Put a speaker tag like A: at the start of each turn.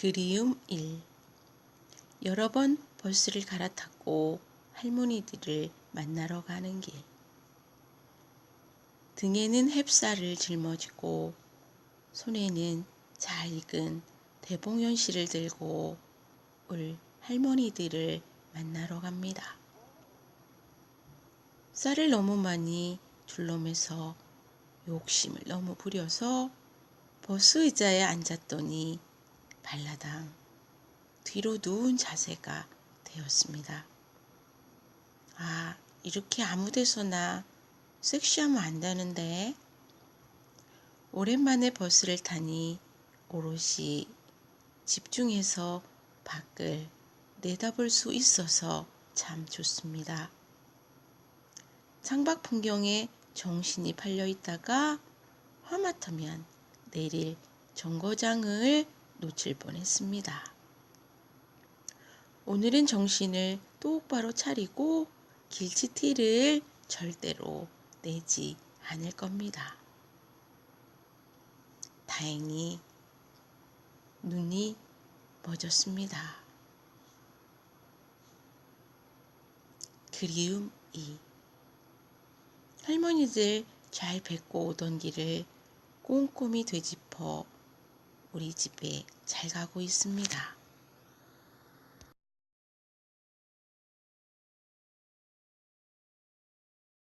A: 그리움 1 여러 번 버스를 갈아탔고 할머니들을 만나러 가는 길. 등에는 햅쌀을 짊어지고 손에는 잘 익은 대봉연씨를 들고 올 할머니들을 만나러 갑니다. 쌀을 너무 많이 줄놈에서 욕심을 너무 부려서 버스 의자에 앉았더니 발라당 뒤로 누운 자세가 되었습니다. 아, 이렇게 아무 데서나 섹시하면 안 되는데. 오랜만에 버스를 타니 오롯이 집중해서 밖을 내다볼 수 있어서 참 좋습니다. 창밖 풍경에 정신이 팔려 있다가 하마터면 내릴 정거장을 놓칠 뻔했습니다. 오늘은 정신을 똑바로 차리고 길치티를 절대로 내지 않을 겁니다. 다행히 눈이 멎었습니다. 그리움 2 할머니들 잘 뵙고 오던 길을 꼼꼼히 되짚어 우리 집에 잘 가고 있습니다.